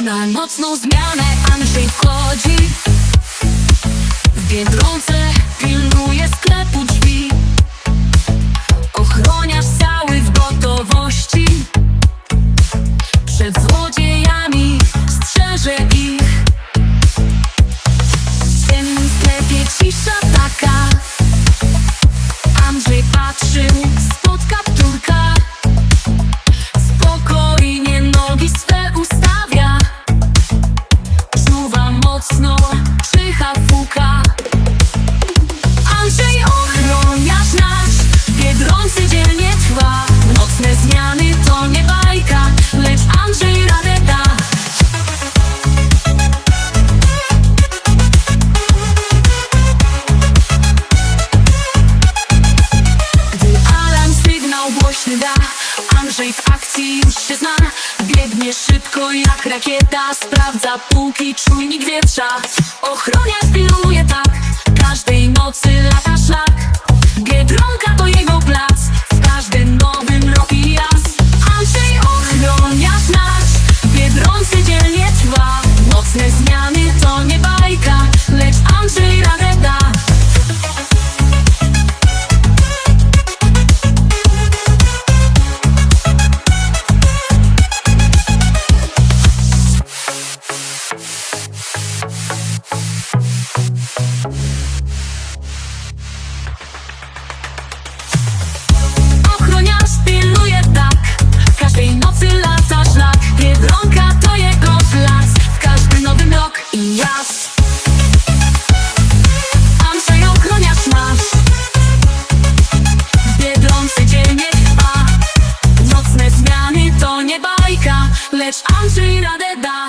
nocną zmianę Andrzej wchodzi. W Biedronce pilnuje sklepu W akcji już się zna. Biegnie szybko jak rakieta Sprawdza półki, czujnik wietrza. Ochroniarz pilnuje tak Każdej nocy i jas. Andrzej ochroniarz nasz W Biedronce dzielnie trwa. Nocne zmiany to nie bajka Lecz Andrzej radę da